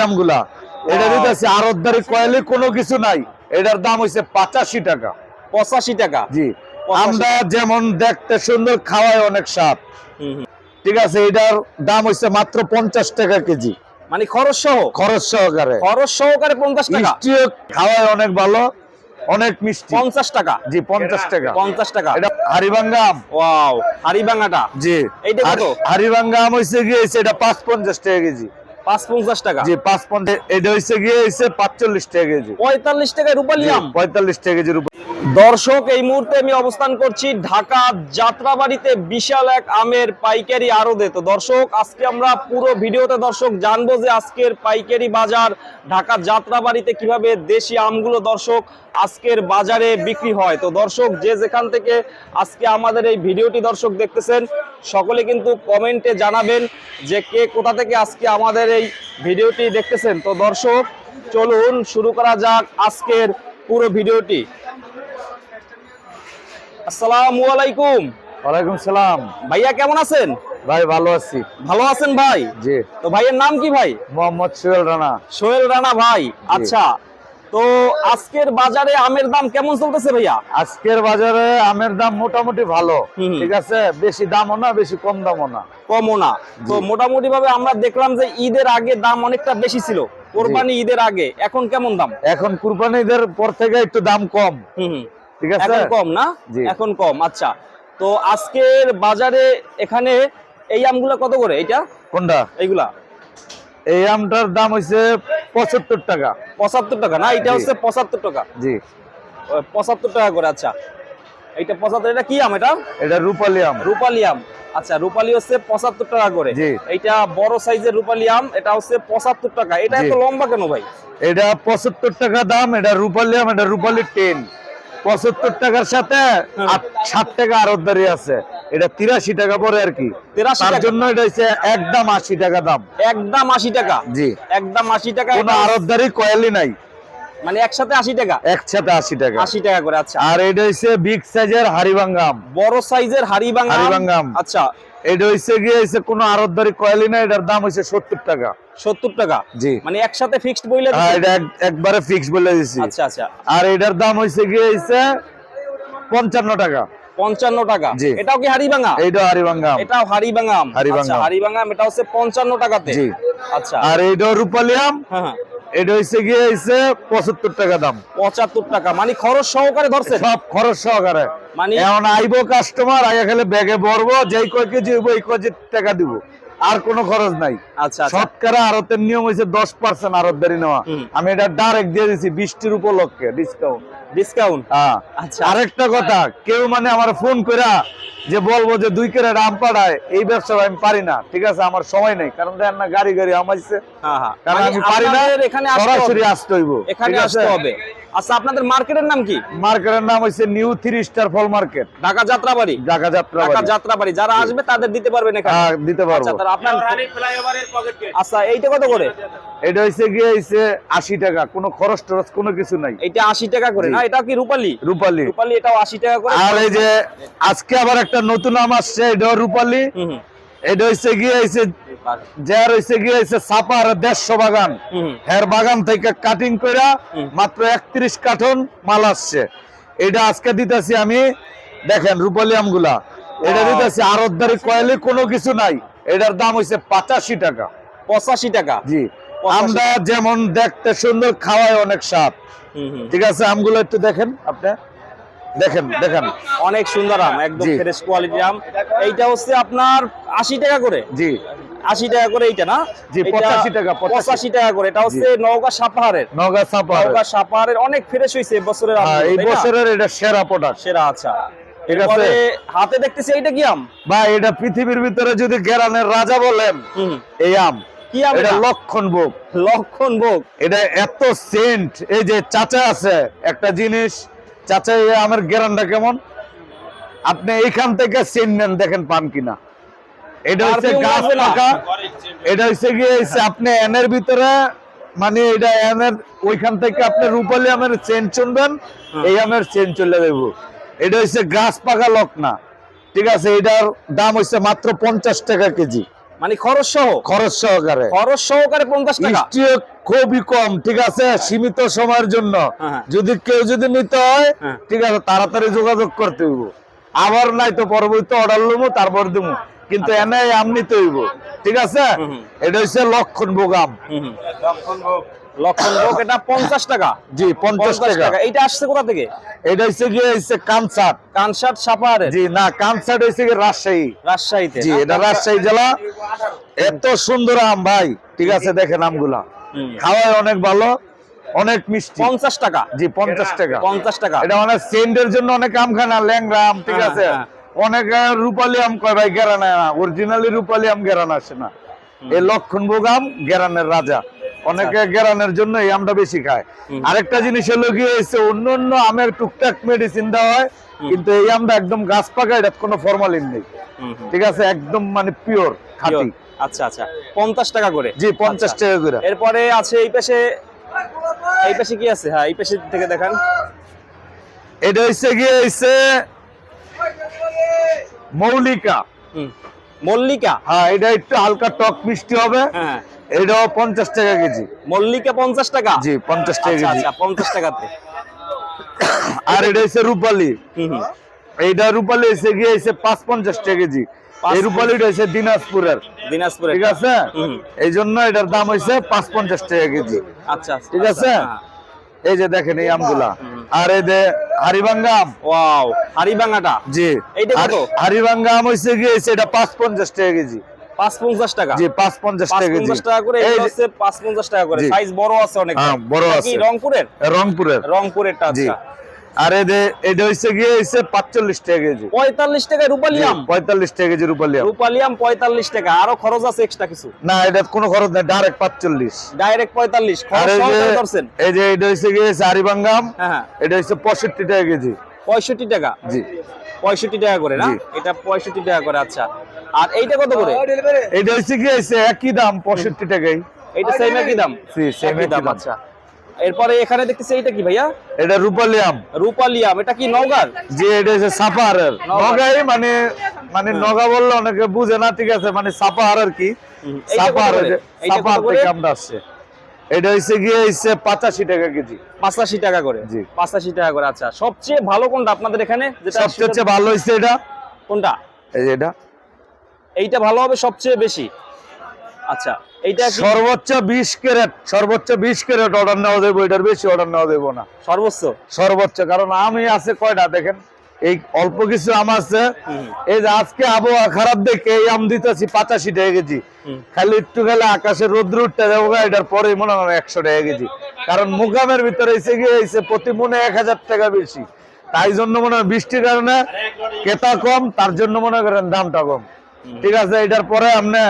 আমগুলা এটা Wow. দিতেছি আরতদারি কয়েলে কোনো কিছু নাই। এটার দাম হইছে পঁচাশি টাকা। পঁচাশি টাকা? জি। আমরা যেমন দেখতে সুন্দর খাওয়ায় অনেক স্বাদ। ঠিক আছে এটার দাম হইছে মাত্র পঞ্চাশ টাকা কেজি। মানে খরচ সহ? খরচ সহকারে। খরচ সহকারে পঞ্চাশ টাকা? খাওয়ায় অনেক ভালো অনেক মিষ্টি। পঞ্চাশ টাকা? জি পঞ্চাশ টাকা। পঞ্চাশ টাকা। এটা হারিবাঙ্গা আম। ওয়াও হারিবাঙ্গাটা জি। এইটা কত? হারিবাঙ্গা আম হইছে গিয়ে এটা পাঁচ পঞ্চাশ টাকা কেজি। পাঁচ পঞ্চাশ টাকা। জি পাঁচ পঞ্চাশ এটা হইছে গিয়ে হইছে পাঁচচল্লিশ টাকা কেজি। পঁয়তাল্লিশ টাকা রূপালিয়াম আম। পঁয়তাল্লিশ টাকা কেজি উপর দর্শক, এই মুহূর্তে আমি অবস্থান করছি ঢাকা যাত্রাবাড়িতে বিশাল এক আমের পাইকারি আড়তে। তো দর্শক, আজকে আমরা পুরো ভিডিওতে দর্শক জানব যে আজকের পাইকারি বাজার ঢাকা যাত্রাবাড়িতে কীভাবে দেশি আমগুলো দর্শক আজকের বাজারে বিক্রি হয়। তো দর্শক, যে যেখান থেকে আজকে আমাদের এই ভিডিওটি দর্শক দেখতেছেন, সকলে কিন্তু কমেন্টে জানাবেন যে কে কোথা থেকে আজকে আমাদের এই ভিডিওটি দেখতেছেন। তো দর্শক, চলুন শুরু করা যাক আজকের পুরো ভিডিওটি। আসসালামু আলাইকুম। ওয়ালাইকুম সালাম। ভাইয়া কেমন আছেন? ভাই ভালো আছি। ভালো আছেন ভাই? জি। তো ভাইয়ের নাম কি ভাই? মোহাম্মদ সোহেল রানা। সোহেল রানা ভাই আচ্ছা। তো আজকের বাজারে আমের দাম কেমন চলতেছে ভাইয়া? আজকের বাজারে আমের দাম মোটামুটি ভালো। ঠিক আছে? বেশি দামও না বেশি কম দামও না। কমও না। তো মোটামুটি ভাবে আমরা দেখলাম যে ঈদের আগে দাম অনেকটা বেশি ছিল। কোরবানি ঈদের আগে। এখন কেমন দাম? এখন কোরবানি ঈদের পর থেকে একটু দাম কম। ঠিক আছে? এখন কম না? এখন কম আচ্ছা। তো আজকের বাজারে এখানে এই আমগুলা কত করে এইটা? কোনটা? এইগুলা। এই আমটার দাম হইছে পঁচাত্তর টাকা। পঁচাত্তর টাকা না? এটা হচ্ছে পঁচাত্তর টাকা। জি। পঁচাত্তর টাকা করে আচ্ছা। এইটা পঁচাত্তর এটা কি আম এটা? এটা রূপালি আম। রূপালি আম। আচ্ছা রূপালি হচ্ছে পঁচাত্তর টাকা করে। জি। এইটা বড় সাইজের রূপালি আম এটা হচ্ছে পঁচাত্তর টাকা। এটা। এত লম্বা কেন ভাই? এটা পঁচাত্তর টাকা দাম এটা রূপালি আম এটা রূপালি টেন। পঁচাত্তর টাকার সাথে হ্যাঁ। ষাট টাকা আরতদারি আছে। এটা তিরাশি টাকা পরে আর কি। তার জন্য এটা হচ্ছে একদম আশি টাকা দাম। একদম আশি টাকা। জি। একদম আশি টাকা কোনো আরতদারি কয়েলই নাই। মানে একসাথে আশি টাকা? একসাথে আশি টাকা। আশি টাকা করে আচ্ছা। আর এটা হচ্ছে বিগ সাইজের হারিবাঙ্গাম বড় সাইজের হারিবাঙ্গাম। আচ্ছা। এটা হচ্ছে গিয়ে হচ্ছে কোনো আরতদারি কয়েলই নাই এটার দাম হচ্ছে সত্তর টাকা। সত্তর টাকা? জি। মানে একসাথে ফিক্সড বইলে হ্যাঁ, এটা একবারে ফিক্স বলে দিছি। আচ্ছা আচ্ছা। আর এটার দাম হচ্ছে গিয়ে পঞ্চান্ন টাকা। পঞ্চান্ন টাকা। এটাও কি আম। এটাও হাড়িভাঙ্গা। আচ্ছা আম এটা হচ্ছে পঞ্চান্ন টাকাতে। জি। আচ্ছা। আর এইটা রূপালি আম। হ্যাঁ হ্যাঁ। এটা হচ্ছে গিয়ে হইছে পঁচাত্তর টাকা দাম। পঁচাত্তর টাকা। মানে খরচ সহকারে ধরছে? সব খরচ সহকারে। মানে এখন আইবো কাস্টমার আগে খেলে ব্যাগে ভরবো যেই কয় কেজি হইবো এই কেজি টাকা দিব। আর কোনো খরচ নাই। আচ্ছা আচ্ছা। শতকরা আরতের নিয়ম হয়েছে দশ পার্সেন্ট আরতদারি নেওয়া। আমি এটা ডাইরেক্ট দিয়ে দিছি বৃষ্টির উপলক্ষে ডিসকাউন্ট ডিসকাউন্ট হ্যাঁ। আচ্ছা। আরেকটা কথা কেউ মানে আমার ফোন কইরা যে বলব যে দুই কেরে আম পাড়ায় এই ব্যবসা আমি পারি না ঠিক আছে? আমার সময় নেই কারণ দেখেন না গাড়ি গাড়ি আমাইছে হ্যাঁ হ্যাঁ। কারণ মানে আমি পারি না এখানে সরাসরি আসতে হইব এখানে আসতে হবে। আচ্ছা আপনাদের মার্কেটের নাম কি? মার্কেটের নাম হচ্ছে নিউ থ্রি স্টার ফল মার্কেট। ঢাকা যাত্রাবাড়ি? ঢাকা যাত্রা ঢাকা যাত্রাবাড়ি। যারা আসবে তাদের দিতে পারবেন এখানে? হ্যাঁ, দিতে আচ্ছা পারব তাহলে আপনার আচ্ছা এইটা কত করে? এটা হচ্ছে গিয়ে হচ্ছে আশি টাকা। কোনো খরচ টরচ কোনো কিছু নাই। এইটা আশি টাকা করে। না এটা কি রূপালি? রূপালি। রূপালি এটাও আশি টাকা করে। আর এই যে আজকে আবার একটা নতুন আম আসছে এটা রূপালি। হুম হুম। এটা হচ্ছে গিয়ে যার গিয়ে সাপার দেড়শো বাগান। হের বাগান থেকে কাটিং কইরা মাত্র একত্রিশ কার্টন মাল আসছে। এটা আজকে দিতেছি আমি দেখেন রূপালি আমগুলা। এটা. দিতেছি আরতদারি কয়েলে কোনো কিছু নাই। এটার দাম হচ্ছে পঁচাশি টাকা। পঁচাশি টাকা? জি। আমরা যেমন দেখতে সুন্দর খাওয়ায় অনেক স্বাদ। হুম। ঠিক আছে আমগুলো একটু দেখেন আপনি। দেখেন দেখেন। অনেক সুন্দর আম একদম। ফ্রেশ কোয়ালিটির আম। এইটা হচ্ছে আপনার আশি টাকা করে। জি। আশি টাকা করে এইটা না? জি, 85 টাকা, 85 পঁচাশি টাকা করে। এটা হচ্ছে নওগাঁ সাপাহারের। নগা সাপার নওগাঁ সাপাহারের অনেক ফ্রেশ হয়েছে আম হ্যাঁ, এই বছরের এটা সেরা প্রোডাক্ট সেরা আচ্ছা। ঠিক আছে। হাতে দেখতেছি এইটা কি আম? বা এটা পৃথিবীর ভিতরে যদি গেরানের রাজা বলেন হুম। এই আম। কি আম এটা এটা? লক্ষণ ভোগ। লক্ষণ ভোগ। এটা এত সেন্ট এই যে চাচা আছে একটা জিনিস চাচা আমের গেরানটা কেমন? আপনি এইখান থেকে সেন্ট নেন দেখেন পান কিনা। এটা হচ্ছে গাছ পাকা। এটা হচ্ছে গিয়ে আপনি এনের ভিতরে মানে এটা এনের ওইখান থেকে আপনি রূপালী আমের চেন চুনবেন এই আমের চেন চলে দেব এটা হচ্ছে গাছ পাকা লক না ঠিক আছে এটার দাম হচ্ছে মাত্র পঞ্চাশ টাকা কেজি। মানে খরচ সহ? খরচ সহকারে। খরচ সহকারে পঞ্চাশ টাকা? খুবই কম ঠিক আছে? সীমিত সময়ের জন্য। হ্যাঁ, হ্যাঁ। যদি কেউ যদি নিতে হয় হ্যাঁ। ঠিক আছে তাড়াতাড়ি যোগাযোগ করতে হইব। আবার নাই তো পরবর্তী অর্ডার লবো তারপর দিব কিন্তু এনে আমি তৈব হইব ঠিক আছে? আচ্ছা। এটা হচ্ছে লক্ষণ ভোগাম লক্ষণ। লক্ষণ ভোগ এটা পঞ্চাশ টাকা। জি পঞ্চাশ পঞ্চাশ টাকা। টাকা। এইটা আসছে কোথা থেকে? এটা হচ্ছে গিয়ে হচ্ছে কানসাট কানসাট সাপাহারের? জি না কানসাট হচ্ছে গিয়ে রাজশাহী। রাজশাহীতে। জি এটা রাজশাহী জেলা। এত সুন্দর আম ভাই। ঠিক আছে দেখেন আমগুলা। খাওয়ায় অনেক ভালো অনেক মিষ্টি। পঞ্চাশ টাকা। জি পঞ্চাশ টাকা। পঞ্চাশ টাকা। এটা অনেক সেন্টের জন্য অনেক আম খায় না ল্যাংরা আম ঠিক হ্যাঁ, আছে? হ্যাঁ। অনেক আহ, রূপালী আম কয় ভাই গেরান অরিজিনালি রূপালী আম গেরান আসে না। এই লক্ষণ ভোগ আম গেরানের রাজা। অনেকে গেরানের জন্য এই আমটা বেশি খায় আরেকটা জিনিস হলো গিয়ে হচ্ছে অন্য অন্য আমের টুকটাক মেডিসিন দেওয়া হয় কিন্তু এই আমটা একদম গাছ পাকা এটা কোনো ফরমালিন নেই। ঠিক আছে? একদম মানে পিওর খাঁটি। আচ্ছা আচ্ছা। পঞ্চাশ টাকা করে? জি পঞ্চাশ আচ্ছা। টাকা করে। এরপরে আছে এই পাশে এই পাশে কি আছে? হ্যাঁ এই পাশে থেকে দেখান। এটা হচ্ছে গিয়ে হচ্ছে মৌলিকা। মল্লিকা? হ্যাঁ এটা একটু হালকা টক মিষ্টি হবে। হ্যাঁ। এটাও পঞ্চাশ টাকা কেজি। মল্লিকা পঞ্চাশ টাকা? জি পঞ্চাশ টাকা আচ্ছা কেজি। আচ্ছা পঞ্চাশ টাকাতে। আর এটা হচ্ছে রূপালি। এইটা রূপালি এসে গিয়ে এসে পাঁচ পঞ্চাশ টাকা কেজি। এই রূপালিটা হচ্ছে দিনাজপুরের। দিনাজপুরে ঠিক আছে? এই জন্য এটার দাম হয়েছে পাঁচ পঞ্চাশ টাকা কেজি। আচ্ছা আচ্ছা, ঠিক আছে? হ্যাঁ। এই যে দেখেন এই আমগুলা। আর এই যে হারিবাঙ্গা আম। ওয়াও হাড়িভাঙাটা জি। এইটা কত? হারিবাঙ্গা আম হয়েছে গিয়ে এটা পাঁচ পঞ্চাশ টাকা কেজি। পাঁচ পঞ্চাশ টাকা। জি পাঁচ পঞ্চাশ পাঁচ টাকা কেজি পঞ্চাশ টাকা করে এই হচ্ছে পাঁচ পঞ্চাশ টাকা করে। সাইজ বড় আছে অনেক হ্যাঁ, বড় আছে। রংপুরের? রংপুরের। রংপুরেরটা আচ্ছা। আর এই এটা হচ্ছে গিয়ে হচ্ছে পাঁচচল্লিশ টাকা কেজি। পঁয়তাল্লিশ টাকায় রূপালিয়াম। পঁয়তাল্লিশ টাকা কেজি রূপালি আম। পঁয়তাল্লিশ টাকা। আরও খরচ আছে এক্সট্রা কিছু। না এটা কোনো খরচ নেই ডাইরেক্ট পাঁচচল্লিশ। ডাইরেক্ট পঁয়তাল্লিশ। এই যে এটা হচ্ছে গিয়ে হারিবাঙ্গা হ্যাঁ হ্যাঁ। এটা হচ্ছে পঁয়ষট্টি টাকা কেজি। পঁয়ষট্টি টাকা? জি। পঁয়ষট্টি টাকা করে না? এটা পঁয়ষট্টি টাকা করে আচ্ছা। আর এইটা কত করে? এটা হচ্ছে গিয়ে হচ্ছে একই দাম পঁয়ষট্টি টাকাই। এইটা সেম একই দাম? জি, same একই দাম। আচ্ছা। এরপরে এখানে দেখতেছি এইটা কি ভাইয়া? এটা রূপালি আম রূপালিয়াম এটা কি নওগাঁর? যে এটা হচ্ছে সাপাহারের নগা। নগাই মানে মানে নগা বললে অনেকে বুঝে না ঠিক আছে মানে সাপাহার আর কি। এইটা সাপাহার থেকে আমরা আসছে। এটা হচ্ছে গিয়ে হচ্ছে পঁচাশি টাকা কেজি। পাঁচাশি টাকা করে? জি। পাঁচাশি টাকা করে আচ্ছা। সবচেয়ে ভালো কোনটা আপনাদের এখানে? যেটা সবচেয়ে হচ্ছে ভালো হচ্ছে এটা। কোনটা? এই যে এটা। এইটা ভালো হবে সবচেয়ে বেশি। আচ্ছা এইটা সর্বোচ্চ বিশ ক্যারেট সর্বোচ্চ বিশ ক্যারেট অর্ডার নেওয়া দেবো এটার বেশি অর্ডার নেওয়া দেবো না। সর্বোচ্চ? সর্বোচ্চ কারণ আমি আছে কয়টা দেখেন এই অল্প কিছু আম আছে। এই যে আজকে আবহাওয়া খারাপ দেখে এই আম দিতেছি পঁচাশি টাকা কেজি। খালি একটু গেলে আকাশে রোদ্র উঠতে যাব এটার পরে মনে হয় একশো টাকা কেজি। কারণ মুকামের ভিতরে এসে গিয়ে এসে প্রতি মনে এক হাজার টাকা বেশি। তাই জন্য মনে হয় বৃষ্টির কারণে ক্রেতা কম তার জন্য মনে করেন দামটা কম। ঠিক আছে এটার পরে আপনি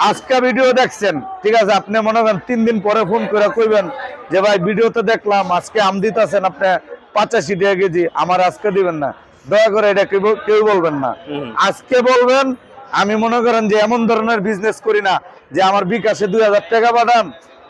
আজকে ভিডিও দেখছেন ঠিক আছে আপনি মনে করেন তিন দিন পরে ফোন করে কইবেন যে ভাই ভিডিওতে দেখলাম আজকে আম দিতেছেন আপনি পঁচাশি টাকা কেজি আমার আজকে দিবেন না। দয়া করে এটা কেউ বলবেন না। আজকে বলবেন আমি মনে করেন যে এমন ধরনের বিজনেস করি না যে আমার বিকাশে দুই হাজার টাকা পাঠান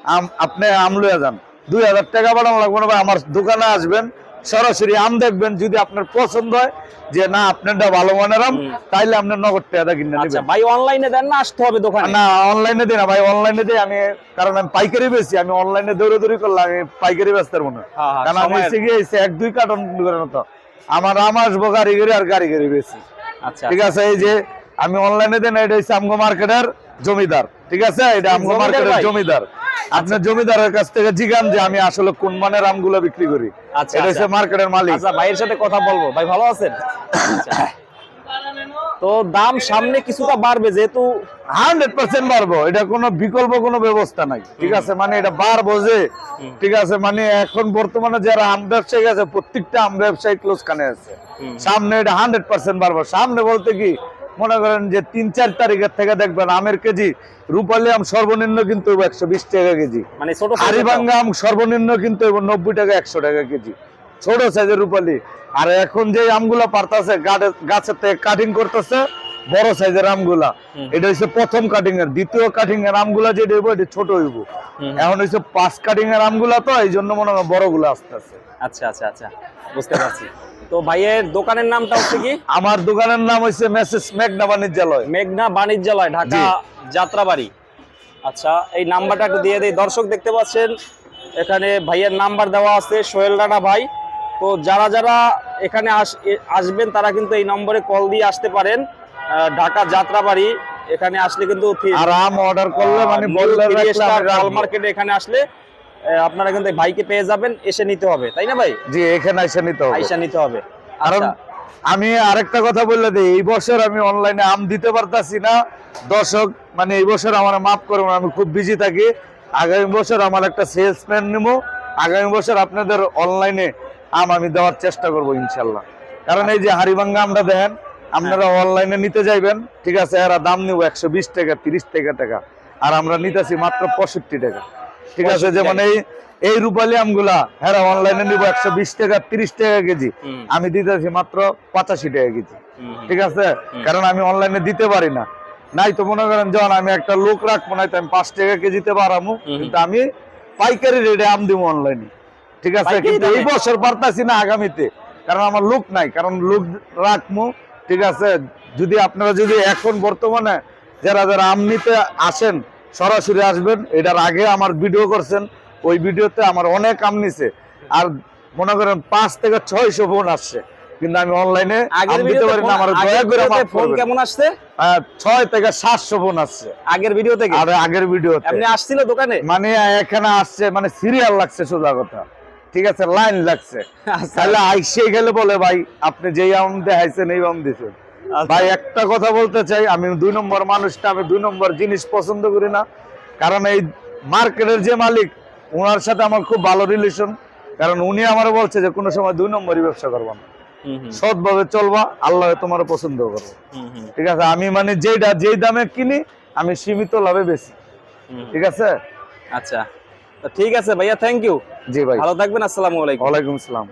আম- আপনি আম লইয়া যান। দুই হাজার টাকা পাঠানো লাগবে না ভাই আমার দোকানে আসবেন সরাসরি আম দেখবেন যদি আপনার পছন্দ হয় যে না আপনারটা ভালো মানের আম তাইলে আপনার নগদ টাকা কিনে আচ্ছা নেবেন ভাই অনলাইনে দেন না আসতে হবে দোকানে? না অনলাইনে দিই না ভাই অনলাইনে দিই। আমি কারণ আমি পাইকারি বেশি আমি অনলাইনে দৌড়ে দৌড়ি করলে আমি পাইকারি বেচতে পারব না। হ্যাঁ, হ্যাঁ, কারণ আমি এসে গিয়েছি এক দুই কার্টন করে মতো। আমার আম আসব গাড়ি গাড়ি আর গাড়ি গাড়ি বেশি আচ্ছা ঠিক আছে এই যে আমি অনলাইনে দেন এটা হচ্ছে আমগো মার্কেটের জমিদার। ঠিক আছে এটা আমগো মার্কেটের জমিদার। আপনার জমিদারের কাছ থেকে জিগান যে আমি আসলে কোন মানের আমগুলো বিক্রি করি। আচ্ছা, এটা হচ্ছে আচ্ছা। মার্কেটের মালিক। আচ্ছা ভাইয়ের সাথে কথা বলব। ভাই ভালো আছেন? আচ্ছা। তো দাম সামনে কিছুটা বাড়বে যেহেতু হান্ড্রেড পার্সেন্ট বাড়বো। এটা কোনো বিকল্প কোনো ব্যবস্থা নাই। ঠিক আছে? মানে এটা বাড়বো যে ঠিক আছে? মানে এখন বর্তমানে যারা আম ব্যবসায়ী আছে প্রত্যেকটা আম ব্যবসায়ী ক্লোজ কানে আছে সামনে এটা হান্ড্রেড পার্সেন্ট পারব সামনে বলতে কি মনে করেন যে তিন চার তারিখের থেকে দেখবেন আমের কেজি রূপালী আম সর্বনিম্ন কিন্তু একশো বিশ টাকা কেজি। মানে ছোট হারিবাঙ্গা আম সর্বনিম্ন কিন্তু নব্বই টাকা একশো টাকা কেজি। ছোট সাইজের রূপালী। আর এখন যে আমগুলা পারতাছে গাছের থেকে কাটিং করতেছে বড় সাইজের আমগুলা। এটা হচ্ছে প্রথম কাটিং এর। দ্বিতীয় কাটিং এর আমগুলা যেটা হইব এটা ছোট হইব। এখন হচ্ছে পাঁচ কাটিং এর আমগুলা তো এই জন্য মনে হয় বড়গুলো আসতেছে। আচ্ছা আচ্ছা আচ্ছা। বুঝতে পারছি। তো ভাইয়ের দোকানের নামটা হচ্ছে কি? আমার দোকানের নাম হচ্ছে মেসেজ মেঘনা বাণিজ্যালয়। মেঘনা বাণিজ্যালয় ঢাকা যাত্রাবাড়ি। আচ্ছা এই নাম্বারটা একটু দিয়ে দিই। দর্শক দেখতে পাচ্ছেন এখানে ভাইয়ের নাম্বার দেওয়া আছে সোহেল রানা ভাই। তো যারা যারা এখানে আস- আসবেন তারা কিন্তু এই নম্বরে কল দিয়ে আসতে পারেন। ঢাকা যাত্রাবাড়ি এখানে আসলে কিন্তু থি- আর আম অর্ডার করলে মানে বললে মার্কেটে এখানে আসলে আপনারা কিন্তু ভাইকে পেয়ে যাবেন এসে নিতে হবে তাই না ভাই? জি এখানে এসে নিতে হবে। আইসা নিতে হবে। কারণ আচ্ছা, আমি আরেকটা কথা বললে দিই এই বছর আমি অনলাইনে আম দিতে পারতাছি না। দর্শক মানে এই বছর আমার মাফ করুন আমি খুব বিজি থাকি। আগামী বছর আমার একটা সেলসম্যান নেব আগামী বছর আপনাদের অনলাইনে আম আমি দেওয়ার চেষ্টা করব ইনশাল্লাহ। কারণ এই যে হারিবাঙ্গা আমটা দেখেন আপনারা অনলাইনে নিতে যাইবেন ঠিক আছে? এরা দাম নিব একশো বিশ টাকা তিরিশ টাকা টাকা। আর আমরা নিতেছি মাত্র পঁয়ষট্টি টাকা। ঠিক আছে 65 যেমন এই এই রূপালী আমগুলা হ্যাঁ অনলাইনে নিব একশো বিশ টাকা তিরিশ টাকা কেজি। আমি দিতেছি মাত্র পঁচাশি টাকা কেজি। ঠিক আছে? কারণ আমি অনলাইনে দিতে পারি না। নাই তো মনে করেন যখন আমি একটা লোক রাখব তো আমি পাঁচ টাকা কেজিতে হুম। কিন্তু আমি পাইকারি রেটে আম দিব অনলাইনে ঠিক আছে? কিন্তু এই বছর পারতাছি না আগামীতে। কারণ আমার লোক নাই। কারণ লোক রাখব ঠিক আছে? যদি আপনারা যদি এখন বর্তমানে যারা যারা আম নিতে আসেন সরাসরি আসবেন এটার আগে আমার ভিডিও করছেন ওই ভিডিওতে আমার অনেক আম নিছে। আর মনে করেন পাঁচ থেকে ছয়শো ফোন আসছে কিন্তু আমি অনলাইনে দিতে পারি না ফোন- আমার দয়া করে ফোন কেমন আসছে? ছয় থেকে সাতশো ফোন আসছে। আগের ভিডিও থেকে? আর আগের ভিডিওতে আপনি আসছিল দোকানে? মানে এখানে আসছে মানে সিরিয়াল লাগছে সোজা কথা। ঠিক আছে লাইন লাগছে। আচ্ছা, তাহলে আইসে গেলে বলে ভাই আপনি যেই আম দেখাইছেন এই আম দিয়েছেন। ভাই একটা কথা বলতে চাই আমি দুই নম্বর মানুষটা আমি দুই নম্বর জিনিস পছন্দ করি না। কারণ এই মার্কেটের যে মালিক ওনার সাথে আমার খুব ভালো রিলেশন কারণ উনি আমার বলছে যে কোনো সময় দুই নম্বরই ব্যবসা করব না। হুম, সৎভাবে চলবা আল্লাহ তোমার পছন্দ করব। ঠিক আছে? আমি মানে যেটা যেই দামে কিনি আমি সীমিত লাভে বেশি। ঠিক আছে? আচ্ছা। ঠিক আছে ভাইয়া থ্যাংক ইউ জি ভাই। ভালো থাকবেন আসসালামু আলাইকুম। ওয়ালাইকুম আসসালাম।